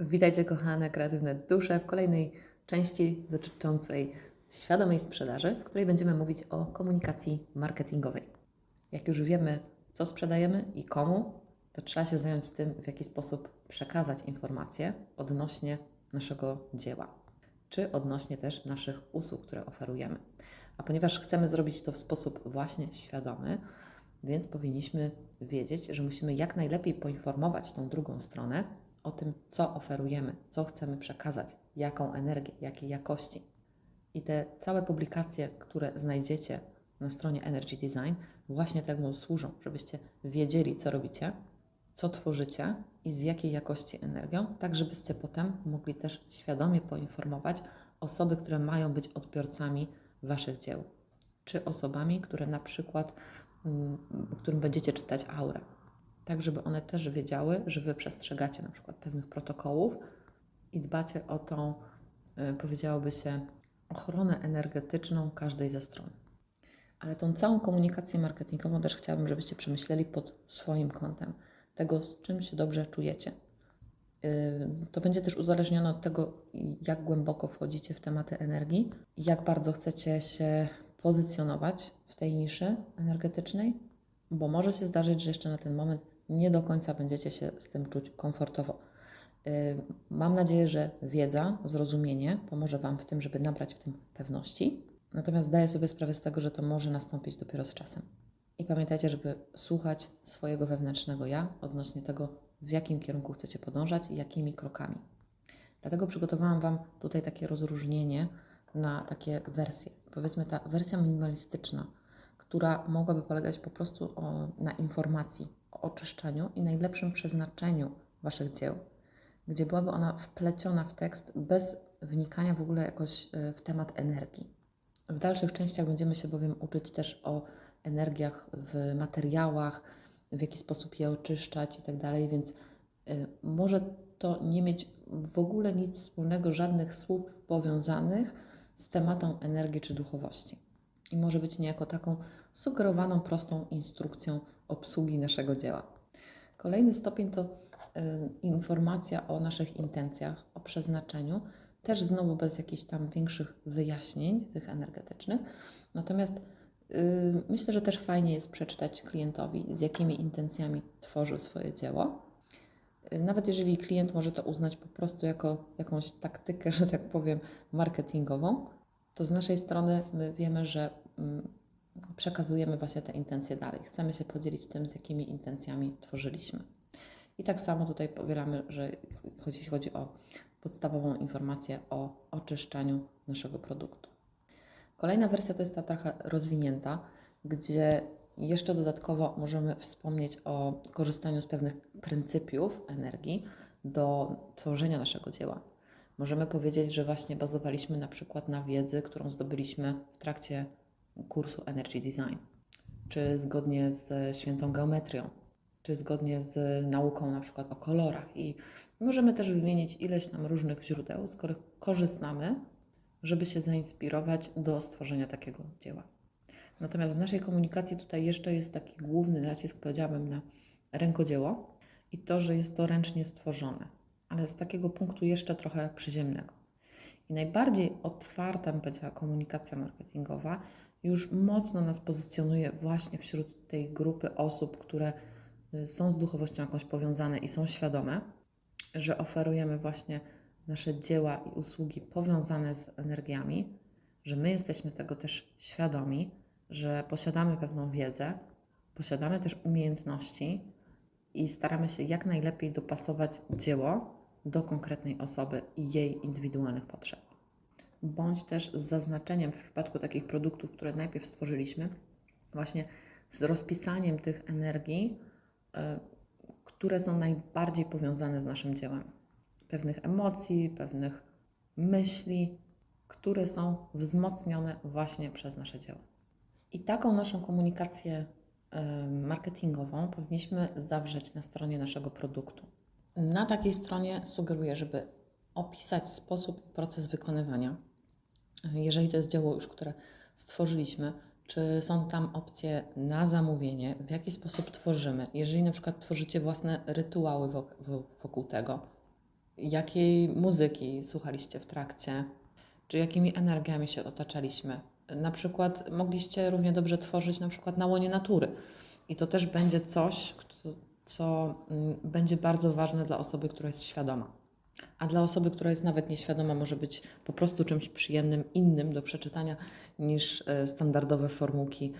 Witajcie kochane kreatywne dusze w kolejnej części dotyczącej świadomej sprzedaży, w której będziemy mówić o komunikacji marketingowej. Jak już wiemy, co sprzedajemy i komu, to trzeba się zająć tym, w jaki sposób przekazać informacje odnośnie naszego dzieła, czy odnośnie też naszych usług, które oferujemy. A ponieważ chcemy zrobić to w sposób właśnie świadomy, więc powinniśmy wiedzieć, że musimy jak najlepiej poinformować tą drugą stronę o tym, co oferujemy, co chcemy przekazać, jaką energię, jakiej jakości. I te całe publikacje, które znajdziecie na stronie Energy Design, właśnie temu służą, żebyście wiedzieli, co robicie, co tworzycie i z jakiej jakości energią, tak żebyście potem mogli też świadomie poinformować osoby, które mają być odbiorcami Waszych dzieł, czy osobami, które na przykład, mm, którym będziecie czytać aurę tak żeby one też wiedziały, że Wy przestrzegacie na przykład pewnych protokołów i dbacie o tą, y, powiedziałoby się, ochronę energetyczną każdej ze stron. Ale tą całą komunikację marketingową też chciałabym, żebyście przemyśleli pod swoim kątem, tego, z czym się dobrze czujecie. Y, To będzie też uzależnione od tego, jak głęboko wchodzicie w tematy energii, jak bardzo chcecie się pozycjonować w tej niszy energetycznej, bo może się zdarzyć, że jeszcze na ten moment nie do końca będziecie się z tym czuć komfortowo. Y, Mam nadzieję, że wiedza, zrozumienie pomoże Wam w tym, żeby nabrać w tym pewności. Natomiast zdaję sobie sprawę z tego, że to może nastąpić dopiero z czasem. I pamiętajcie, żeby słuchać swojego wewnętrznego ja odnośnie tego, w jakim kierunku chcecie podążać i jakimi krokami. Dlatego przygotowałam Wam tutaj takie rozróżnienie na takie wersje. Powiedzmy, ta wersja minimalistyczna, która mogłaby polegać po prostu o, na informacji, o oczyszczaniu i najlepszym przeznaczeniu Waszych dzieł, gdzie byłaby ona wpleciona w tekst bez wnikania w ogóle jakoś y, w temat energii. W dalszych częściach będziemy się bowiem uczyć też o energiach w materiałach, w jaki sposób je oczyszczać i tak dalej, więc y, może to nie mieć w ogóle nic wspólnego, żadnych słów powiązanych z tematem energii czy duchowości. I może być niejako taką sugerowaną, prostą instrukcją obsługi naszego dzieła. Kolejny stopień to y, informacja o naszych intencjach, o przeznaczeniu, też znowu bez jakichś tam większych wyjaśnień tych energetycznych. Natomiast y, myślę, że też fajnie jest przeczytać klientowi, z jakimi intencjami tworzył swoje dzieło. Y, Nawet jeżeli klient może to uznać po prostu jako jakąś taktykę, że tak powiem, marketingową, to z naszej strony my wiemy, że przekazujemy właśnie te intencje dalej. Chcemy się podzielić tym, z jakimi intencjami tworzyliśmy. I tak samo tutaj powielamy, że jeśli chodzi o podstawową informację o oczyszczaniu naszego produktu. Kolejna wersja to jest ta trochę rozwinięta, gdzie jeszcze dodatkowo możemy wspomnieć o korzystaniu z pewnych pryncypiów energii do tworzenia naszego dzieła. Możemy powiedzieć, że właśnie bazowaliśmy na przykład na wiedzy, którą zdobyliśmy w trakcie kursu Energy Design, czy zgodnie z świętą geometrią, czy zgodnie z nauką na przykład o kolorach. I możemy też wymienić ileś nam różnych źródeł, z których korzystamy, żeby się zainspirować do stworzenia takiego dzieła. Natomiast w naszej komunikacji tutaj jeszcze jest taki główny nacisk, powiedziałabym, na rękodzieło i to, że jest to ręcznie stworzone, ale z takiego punktu jeszcze trochę przyziemnego. I najbardziej otwarta, powiedziała, komunikacja marketingowa już mocno nas pozycjonuje właśnie wśród tej grupy osób, które y, są z duchowością jakąś powiązane i są świadome, że oferujemy właśnie nasze dzieła i usługi powiązane z energiami, że my jesteśmy tego też świadomi, że posiadamy pewną wiedzę, posiadamy też umiejętności i staramy się jak najlepiej dopasować dzieło do konkretnej osoby i jej indywidualnych potrzeb. Bądź też z zaznaczeniem w przypadku takich produktów, które najpierw stworzyliśmy, właśnie z rozpisaniem tych energii, y, które są najbardziej powiązane z naszym dziełem. Pewnych emocji, pewnych myśli, które są wzmocnione właśnie przez nasze dzieło. I taką naszą komunikację y, marketingową powinniśmy zawrzeć na stronie naszego produktu. Na takiej stronie sugeruję, żeby opisać sposób i proces wykonywania. Jeżeli to jest dzieło już, które stworzyliśmy, czy są tam opcje na zamówienie, w jaki sposób tworzymy. Jeżeli na przykład tworzycie własne rytuały wok- wo- wokół tego, jakiej muzyki słuchaliście w trakcie, czy jakimi energiami się otaczaliśmy. Na przykład mogliście równie dobrze tworzyć na przykład na łonie natury. I to też będzie coś, co mm, będzie bardzo ważne dla osoby, która jest świadoma. A dla osoby, która jest nawet nieświadoma, może być po prostu czymś przyjemnym, innym do przeczytania niż e, standardowe formułki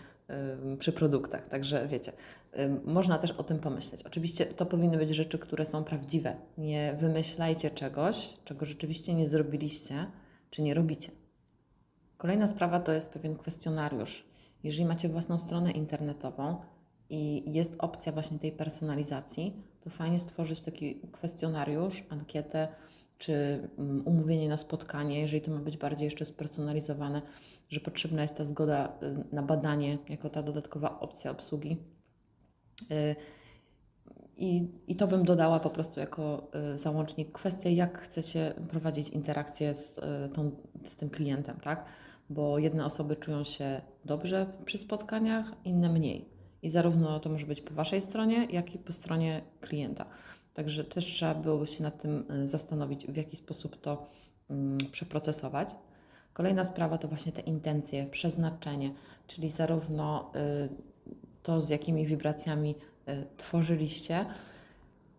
przy produktach. Także wiecie, można też o tym pomyśleć. Oczywiście to powinny być rzeczy, które są prawdziwe. Nie wymyślajcie czegoś, czego rzeczywiście nie zrobiliście czy nie robicie. Kolejna sprawa to jest pewien kwestionariusz. Jeżeli macie własną stronę internetową i jest opcja właśnie tej personalizacji, to fajnie stworzyć taki kwestionariusz, ankietę czy mm, umówienie na spotkanie, jeżeli to ma być bardziej jeszcze spersonalizowane, że potrzebna jest ta zgoda y, na badanie jako ta dodatkowa opcja obsługi. Y, I, I to bym dodała po prostu jako y, załącznik kwestię, jak chcecie prowadzić interakcję z, tą, z tym klientem, tak? Bo jedne osoby czują się dobrze przy spotkaniach, inne mniej. I zarówno to może być po Waszej stronie, jak i po stronie klienta. Także też trzeba byłoby się nad tym y, zastanowić, w jaki sposób to mm, przeprocesować. Kolejna sprawa to właśnie te intencje, przeznaczenie, czyli zarówno y, to, z jakimi wibracjami y, tworzyliście,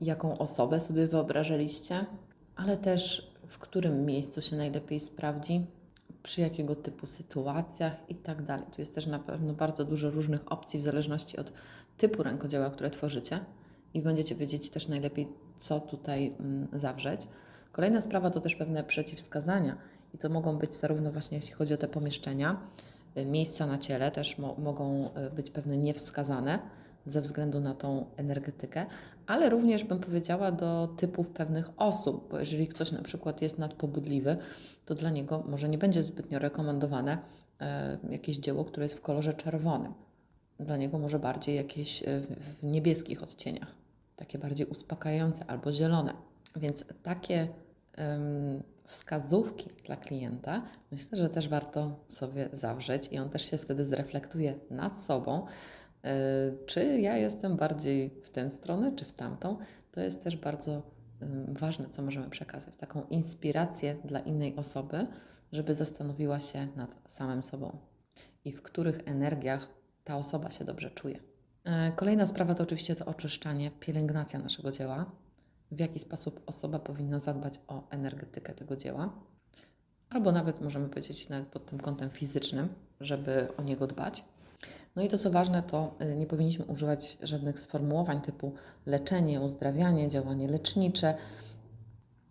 jaką osobę sobie wyobrażaliście, ale też w którym miejscu się najlepiej sprawdzi, przy jakiego typu sytuacjach i tak dalej. Tu jest też na pewno bardzo dużo różnych opcji w zależności od typu rękodzieła, które tworzycie i będziecie wiedzieć też najlepiej, co tutaj mm, zawrzeć. Kolejna sprawa to też pewne przeciwwskazania i to mogą być zarówno właśnie jeśli chodzi o te pomieszczenia, y, miejsca na ciele też mo mogą y, być pewne niewskazane ze względu na tą energetykę, ale również bym powiedziała do typów pewnych osób, bo jeżeli ktoś na przykład jest nadpobudliwy, to dla niego może nie będzie zbytnio rekomendowane e, jakieś dzieło, które jest w kolorze czerwonym. Dla niego może bardziej jakieś e, w, niebieskich odcieniach, takie bardziej uspokajające albo zielone. Więc takie wskazówki dla klienta myślę, że też warto sobie zawrzeć i on też się wtedy zreflektuje nad sobą, czy ja jestem bardziej w tę stronę, czy w tamtą. To jest też bardzo ważne, co możemy przekazać. Taką inspirację dla innej osoby, żeby zastanowiła się nad samym sobą i w których energiach ta osoba się dobrze czuje. E, Kolejna sprawa to oczywiście to oczyszczanie, pielęgnacja naszego dzieła. W jaki sposób osoba powinna zadbać o energetykę tego dzieła, albo nawet możemy powiedzieć nawet pod tym kątem fizycznym, żeby o niego dbać. No i to co ważne, to y, nie powinniśmy używać żadnych sformułowań typu leczenie, uzdrawianie, działanie lecznicze.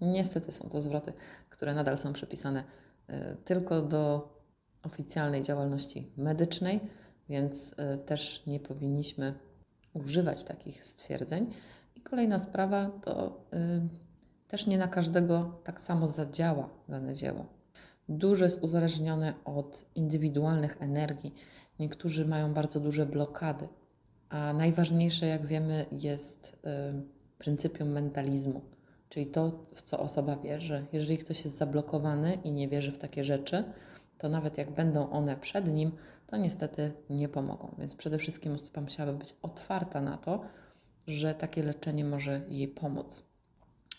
Niestety są to zwroty, które nadal są przypisane y, tylko do oficjalnej działalności medycznej, więc y, też nie powinniśmy używać takich stwierdzeń. I kolejna sprawa to też nie na każdego tak samo zadziała dane dzieło. Dużo jest uzależnione od indywidualnych energii. Niektórzy mają bardzo duże blokady, a najważniejsze, jak wiemy, jest y, pryncypium mentalizmu, czyli to, w co osoba wierzy. Jeżeli ktoś jest zablokowany i nie wierzy w takie rzeczy, to nawet jak będą one przed nim, to niestety nie pomogą. Więc przede wszystkim osoba musiałaby być otwarta na to, że takie leczenie może jej pomóc,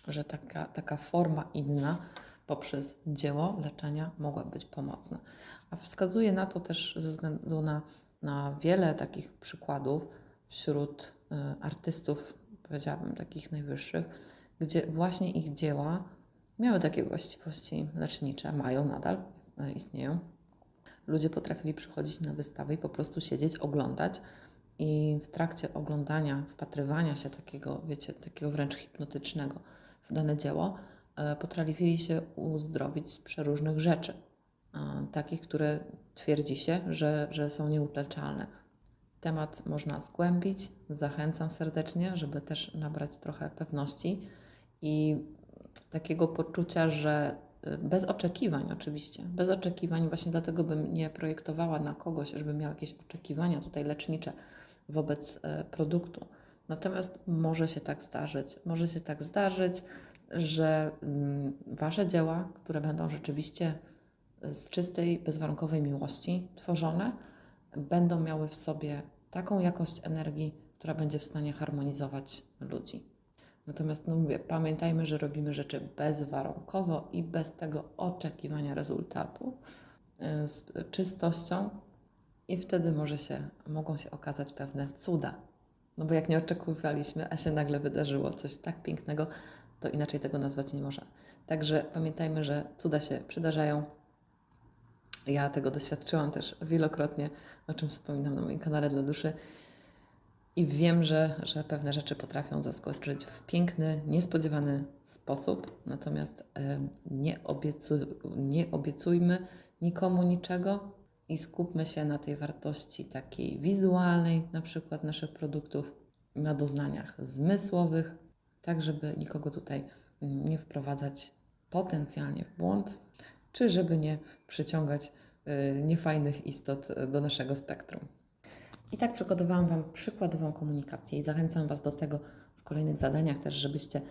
że taka, taka forma inna poprzez dzieło leczenia mogła być pomocna. A wskazuje na to też ze względu na, na wiele takich przykładów wśród y, artystów, powiedziałabym takich najwyższych, gdzie właśnie ich dzieła miały takie właściwości lecznicze, mają nadal, y, istnieją. Ludzie potrafili przychodzić na wystawy i po prostu siedzieć, oglądać. I w trakcie oglądania, wpatrywania się takiego, wiecie, takiego wręcz hipnotycznego w dane dzieło, potrafili się uzdrowić z przeróżnych rzeczy, e, takich, które twierdzi się, że, że są nieuleczalne. Temat można zgłębić, zachęcam serdecznie, żeby też nabrać trochę pewności i takiego poczucia, że y, bez oczekiwań oczywiście, bez oczekiwań, właśnie dlatego bym nie projektowała na kogoś, żeby miał jakieś oczekiwania tutaj lecznicze wobec e, produktu. Natomiast może się tak zdarzyć, może się tak zdarzyć, że mm, Wasze dzieła, które będą rzeczywiście z czystej, bezwarunkowej miłości tworzone, będą miały w sobie taką jakość energii, która będzie w stanie harmonizować ludzi. Natomiast, no mówię, pamiętajmy, że robimy rzeczy bezwarunkowo i bez tego oczekiwania rezultatu, y, z czystością, i wtedy może się, mogą się okazać pewne cuda. No bo jak nie oczekiwaliśmy, a się nagle wydarzyło coś tak pięknego, to inaczej tego nazwać nie można. Także pamiętajmy, że cuda się przydarzają. Ja tego doświadczyłam też wielokrotnie, o czym wspominam na moim kanale dla duszy. I wiem, że, że pewne rzeczy potrafią zaskoczyć w piękny, niespodziewany sposób. Natomiast nie, obiecu, nie obiecujmy nikomu niczego i skupmy się na tej wartości takiej wizualnej, na przykład naszych produktów, na doznaniach zmysłowych, tak żeby nikogo tutaj mm, nie wprowadzać potencjalnie w błąd, czy żeby nie przyciągać y, niefajnych istot do naszego spektrum. I tak przygotowałam Wam przykładową komunikację i zachęcam Was do tego w kolejnych zadaniach też, żebyście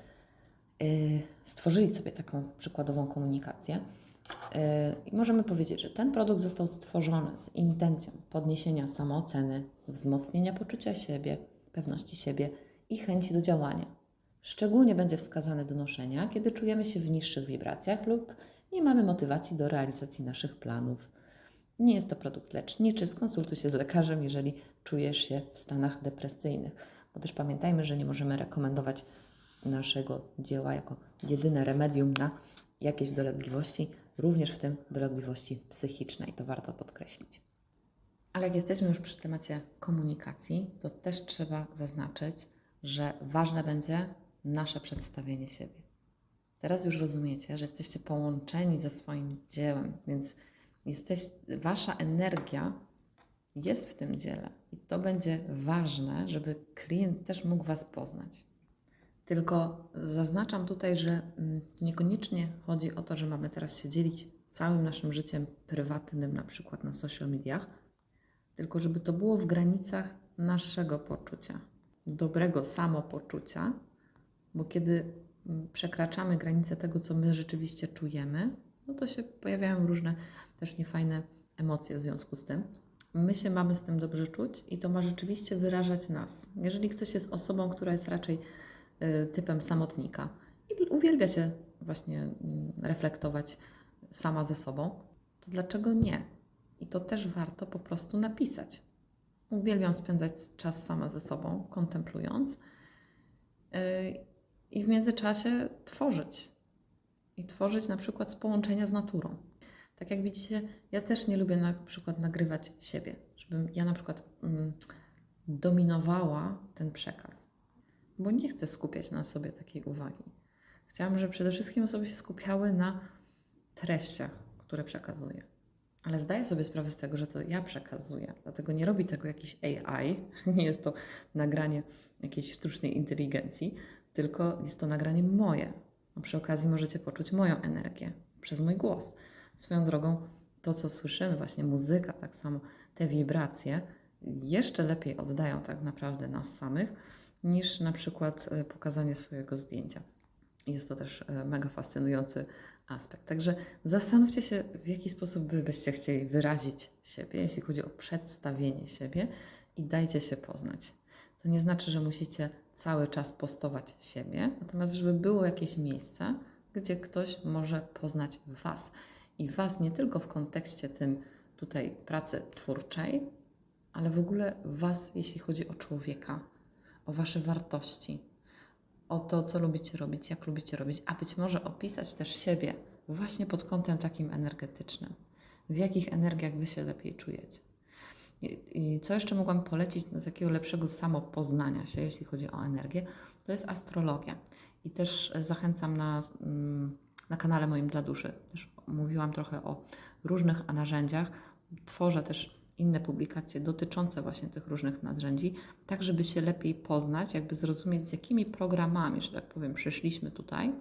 y, stworzyli sobie taką przykładową komunikację. Y, I możemy powiedzieć, że ten produkt został stworzony z intencją podniesienia samooceny, wzmocnienia poczucia siebie, pewności siebie i chęci do działania. Szczególnie będzie wskazany do noszenia, kiedy czujemy się w niższych wibracjach lub nie mamy motywacji do realizacji naszych planów. Nie jest to produkt leczniczy, skonsultuj się z lekarzem, jeżeli czujesz się w stanach depresyjnych. Bo też pamiętajmy, że nie możemy rekomendować naszego dzieła jako jedyne remedium na jakieś dolegliwości, również w tym dolegliwości psychicznej. To warto podkreślić. Ale jak jesteśmy już przy temacie komunikacji, to też trzeba zaznaczyć, że ważne będzie nasze przedstawienie siebie. Teraz już rozumiecie, że jesteście połączeni ze swoim dziełem, więc jesteś, wasza energia jest w tym dziele i to będzie ważne, żeby klient też mógł Was poznać. Tylko zaznaczam tutaj, że mm, niekoniecznie chodzi o to, że mamy teraz się dzielić całym naszym życiem prywatnym, na przykład na social mediach, tylko żeby to było w granicach naszego poczucia, dobrego samopoczucia, bo kiedy mm, przekraczamy granice tego, co my rzeczywiście czujemy, no to się pojawiają różne też niefajne emocje w związku z tym. My się mamy z tym dobrze czuć i to ma rzeczywiście wyrażać nas. Jeżeli ktoś jest osobą, która jest raczej y, typem samotnika i uwielbia się właśnie y, reflektować sama ze sobą, to dlaczego nie? I to też warto po prostu napisać. Uwielbiam spędzać czas sama ze sobą, kontemplując yy, i w międzyczasie tworzyć. I tworzyć na przykład z połączenia z naturą. Tak jak widzicie, ja też nie lubię na przykład nagrywać siebie, żebym ja na przykład mm, dominowała ten przekaz, bo nie chcę skupiać na sobie takiej uwagi. Chciałam, żeby przede wszystkim osoby się skupiały na treściach, które przekazuję. Ale zdaję sobie sprawę z tego, że to ja przekazuję, dlatego nie robi tego jakiś AI, nie jest to nagranie jakiejś sztucznej inteligencji, tylko jest to nagranie moje. A przy okazji możecie poczuć moją energię przez mój głos. Swoją drogą, to co słyszymy, właśnie muzyka, tak samo te wibracje, jeszcze lepiej oddają tak naprawdę nas samych, niż na przykład e, pokazanie swojego zdjęcia. Jest to też e, mega fascynujący aspekt. Także zastanówcie się, w jaki sposób Wy byście chcieli wyrazić siebie, jeśli chodzi o przedstawienie siebie i dajcie się poznać. To nie znaczy, że musicie cały czas postować siebie, natomiast żeby było jakieś miejsce, gdzie ktoś może poznać Was. I Was nie tylko w kontekście tym tutaj pracy twórczej, ale w ogóle Was, jeśli chodzi o człowieka, o Wasze wartości, o to, co lubicie robić, jak lubicie robić, a być może opisać też siebie właśnie pod kątem takim energetycznym. W jakich energiach Wy się lepiej czujecie. I co jeszcze mogłam polecić do takiego lepszego samopoznania się, jeśli chodzi o energię, to jest astrologia. I też zachęcam na, mm, na kanale moim dla duszy. Też mówiłam trochę o różnych narzędziach. Tworzę też inne publikacje dotyczące właśnie tych różnych narzędzi, tak żeby się lepiej poznać, jakby zrozumieć, z jakimi programami, że tak powiem, przyszliśmy tutaj,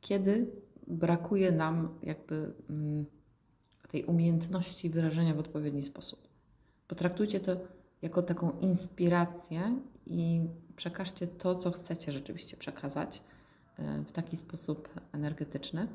kiedy brakuje nam jakby mm, tej umiejętności wyrażenia w odpowiedni sposób. Potraktujcie to jako taką inspirację i przekażcie to, co chcecie rzeczywiście przekazać e, w taki sposób energetyczny.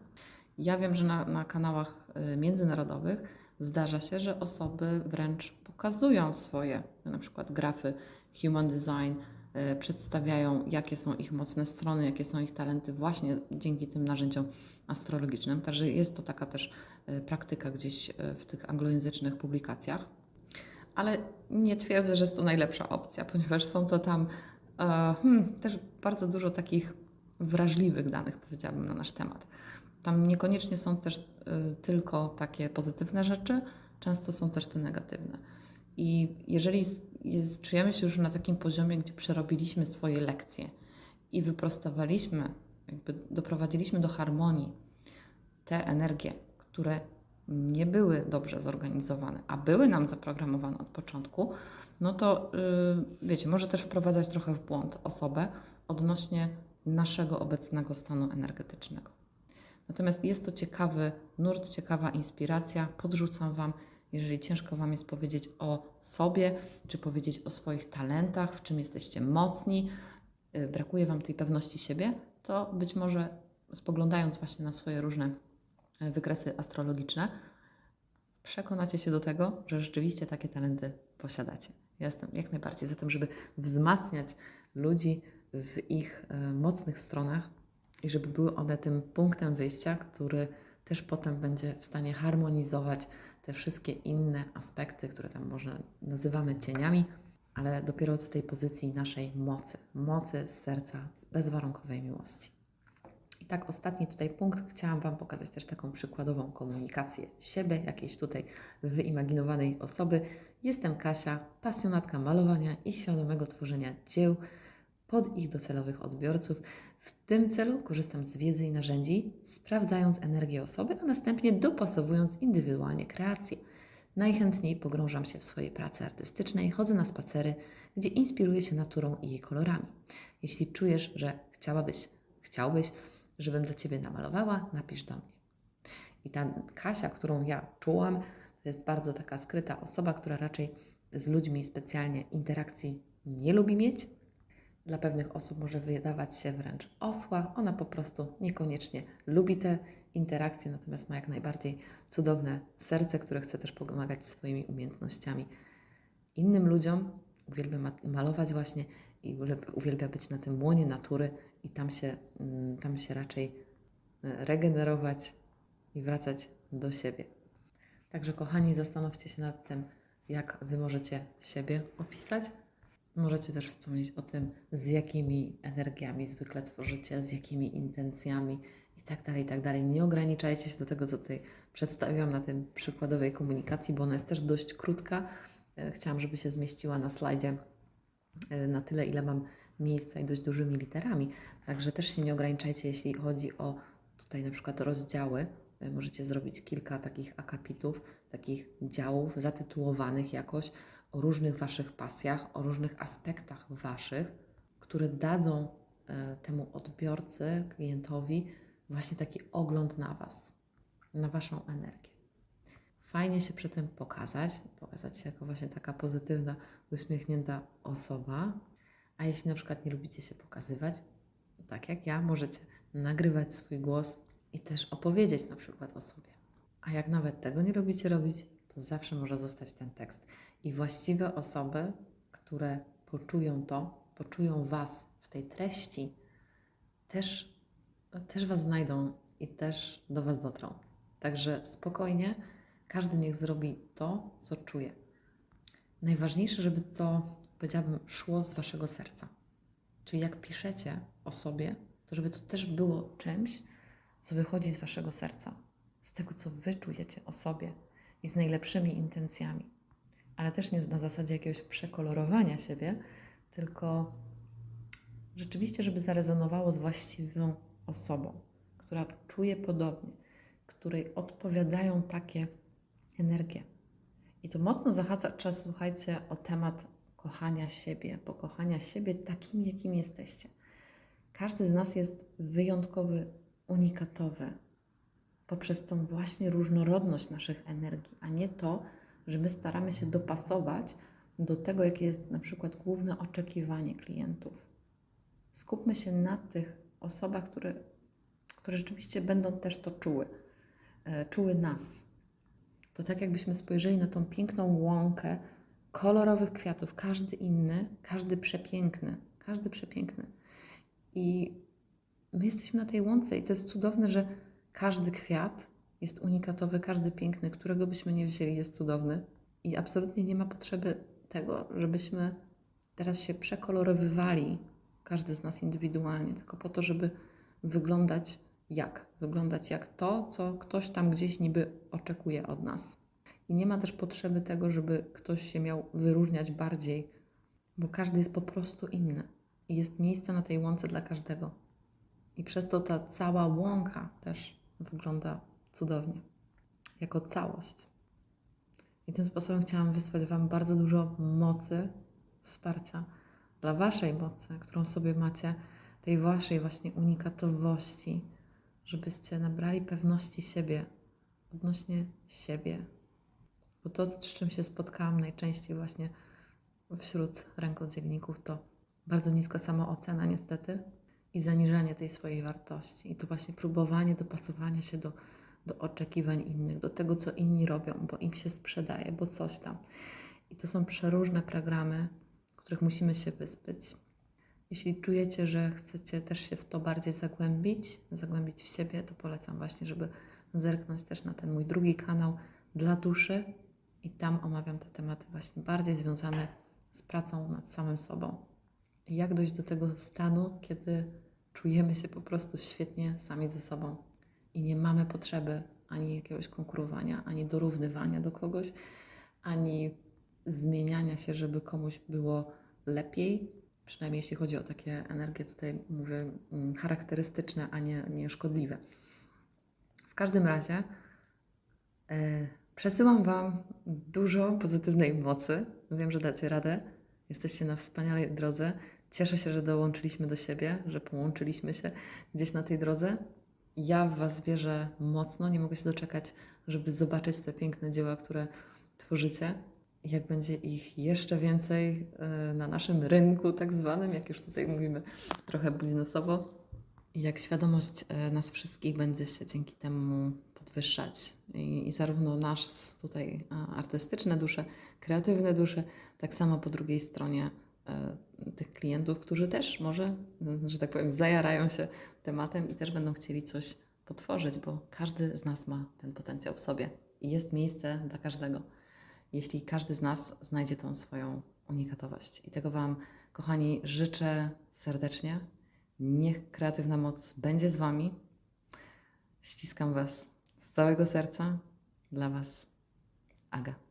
Ja wiem, że na, na kanałach e, międzynarodowych zdarza się, że osoby wręcz pokazują swoje, na przykład grafy human design e, przedstawiają, jakie są ich mocne strony, jakie są ich talenty właśnie dzięki tym narzędziom astrologicznym. Także jest to taka też praktyka gdzieś w tych anglojęzycznych publikacjach. Ale nie twierdzę, że jest to najlepsza opcja, ponieważ są to tam e, hmm, też bardzo dużo takich wrażliwych danych, powiedziałabym, na nasz temat. Tam niekoniecznie są też y, tylko takie pozytywne rzeczy, często są też te negatywne. I jeżeli jest, czujemy się już na takim poziomie, gdzie przerobiliśmy swoje lekcje i wyprostowaliśmy, jakby doprowadziliśmy do harmonii te energie, które nie były dobrze zorganizowane, a były nam zaprogramowane od początku, no to yy, wiecie, może też wprowadzać trochę w błąd osobę odnośnie naszego obecnego stanu energetycznego. Natomiast jest to ciekawy nurt, ciekawa inspiracja. Podrzucam Wam, jeżeli ciężko Wam jest powiedzieć o sobie, czy powiedzieć o swoich talentach, w czym jesteście mocni, yy, brakuje Wam tej pewności siebie, to być może spoglądając właśnie na swoje różne wykresy astrologiczne, przekonacie się do tego, że rzeczywiście takie talenty posiadacie. Ja jestem jak najbardziej za tym, żeby wzmacniać ludzi w ich e, mocnych stronach i żeby były one tym punktem wyjścia, który też potem będzie w stanie harmonizować te wszystkie inne aspekty, które tam można nazywamy cieniami, ale dopiero z tej pozycji naszej mocy, mocy z serca, z bezwarunkowej miłości. I tak ostatni tutaj punkt chciałam Wam pokazać też taką przykładową komunikację siebie, jakiejś tutaj wyimaginowanej osoby. Jestem Kasia, pasjonatka malowania i świadomego tworzenia dzieł pod ich docelowych odbiorców. W tym celu korzystam z wiedzy i narzędzi, sprawdzając energię osoby, a następnie dopasowując indywidualnie kreację. Najchętniej pogrążam się w swojej pracy artystycznej, chodzę na spacery, gdzie inspiruję się naturą i jej kolorami. Jeśli czujesz, że chciałabyś, chciałbyś, żebym dla Ciebie namalowała, napisz do mnie. I ta Kasia, którą ja czułam, to jest bardzo taka skryta osoba, która raczej z ludźmi specjalnie interakcji nie lubi mieć. Dla pewnych osób może wydawać się wręcz osła. Ona po prostu niekoniecznie lubi te interakcje, natomiast ma jak najbardziej cudowne serce, które chce też pomagać swoimi umiejętnościami innym ludziom. Uwielbia malować właśnie i uwielbia być na tym łonie natury i tam się, mm, tam się raczej e, regenerować i wracać do siebie. Także, kochani, zastanówcie się nad tym, jak Wy możecie siebie opisać. Możecie też wspomnieć o tym, z jakimi energiami zwykle tworzycie, z jakimi intencjami i tak dalej, i tak dalej. Nie ograniczajcie się do tego, co tutaj przedstawiłam na tym przykładowej komunikacji, bo ona jest też dość krótka. E, chciałam, żeby się zmieściła na slajdzie na tyle, ile mam miejsca i dość dużymi literami. Także też się nie ograniczajcie, jeśli chodzi o tutaj na przykład rozdziały. E, możecie zrobić kilka takich akapitów, takich działów zatytułowanych jakoś o różnych Waszych pasjach, o różnych aspektach Waszych, które dadzą e, temu odbiorcy, klientowi właśnie taki ogląd na Was, na Waszą energię. Fajnie się przy tym pokazać, pokazać się jako właśnie taka pozytywna, uśmiechnięta osoba, a jeśli na przykład nie lubicie się pokazywać, tak jak ja, możecie nagrywać swój głos i też opowiedzieć na przykład o sobie. A jak nawet tego nie lubicie robić, to zawsze może zostać ten tekst. I właściwe osoby, które poczują to, poczują Was w tej treści, też, też Was znajdą i też do Was dotrą. Także spokojnie, każdy niech zrobi to, co czuje. Najważniejsze, żeby to powiedziałabym, szło z Waszego serca. Czyli jak piszecie o sobie, to żeby to też było czymś, co wychodzi z Waszego serca, z tego, co Wy czujecie o sobie i z najlepszymi intencjami. Ale też nie na zasadzie jakiegoś przekolorowania siebie, tylko rzeczywiście, żeby zarezonowało z właściwą osobą, która czuje podobnie, której odpowiadają takie energie. I to mocno zahacza, słuchajcie, o temat kochania siebie, pokochania siebie takim, jakim jesteście. Każdy z nas jest wyjątkowy, unikatowy poprzez tą właśnie różnorodność naszych energii, a nie to, że my staramy się dopasować do tego, jakie jest na przykład główne oczekiwanie klientów. Skupmy się na tych osobach, które, które rzeczywiście będą też to czuły, e, czuły nas. To tak, jakbyśmy spojrzeli na tą piękną łąkę kolorowych kwiatów, każdy inny, każdy przepiękny, każdy przepiękny. I my jesteśmy na tej łące i to jest cudowne, że każdy kwiat jest unikatowy, każdy piękny, którego byśmy nie wzięli, jest cudowny. I absolutnie nie ma potrzeby tego, żebyśmy teraz się przekolorowywali, każdy z nas indywidualnie, tylko po to, żeby wyglądać jak? Wyglądać jak to, co ktoś tam gdzieś niby oczekuje od nas. I nie ma też potrzeby tego, żeby ktoś się miał wyróżniać bardziej, bo każdy jest po prostu inny. I jest miejsce na tej łące dla każdego. I przez to ta cała łąka też wygląda cudownie, jako całość. I tym sposobem chciałam wysłać Wam bardzo dużo mocy, wsparcia dla Waszej mocy, którą sobie macie, tej Waszej właśnie unikatowości, żebyście nabrali pewności siebie, odnośnie siebie. Bo to, z czym się spotkałam najczęściej właśnie wśród rękodzielników, to bardzo niska samoocena niestety i zaniżanie tej swojej wartości. I to właśnie próbowanie dopasowania się do, do oczekiwań innych, do tego, co inni robią, bo im się sprzedaje, bo coś tam. I to są przeróżne programy, których musimy się wyspyć. Jeśli czujecie, że chcecie też się w to bardziej zagłębić, zagłębić w siebie, to polecam właśnie, żeby zerknąć też na ten mój drugi kanał dla duszy i tam omawiam te tematy właśnie bardziej związane z pracą nad samym sobą. Jak dojść do tego stanu, kiedy czujemy się po prostu świetnie sami ze sobą i nie mamy potrzeby ani jakiegoś konkurowania, ani dorównywania do kogoś, ani zmieniania się, żeby komuś było lepiej, przynajmniej jeśli chodzi o takie energie, tutaj mówię mm, charakterystyczne, a nie, nie szkodliwe. W każdym razie e, przesyłam Wam dużo pozytywnej mocy. Wiem, że dacie radę. Jesteście na wspaniałej drodze. Cieszę się, że dołączyliśmy do siebie, że połączyliśmy się gdzieś na tej drodze. Ja w Was wierzę mocno. Nie mogę się doczekać, żeby zobaczyć te piękne dzieła, które tworzycie. Jak będzie ich jeszcze więcej e, na naszym rynku, tak zwanym, jak już tutaj mówimy trochę biznesowo, i jak świadomość e, nas wszystkich będzie się dzięki temu podwyższać. I, i zarówno nasz tutaj e, artystyczne dusze, kreatywne dusze, tak samo po drugiej stronie tych klientów, którzy też może, że tak powiem, zajarają się tematem i też będą chcieli coś potworzyć, bo każdy z nas ma ten potencjał w sobie i jest miejsce dla każdego, jeśli każdy z nas znajdzie tą swoją unikatowość. I tego Wam, kochani, życzę serdecznie. Niech kreatywna moc będzie z Wami. Ściskam Was z całego serca. Dla Was, Aga.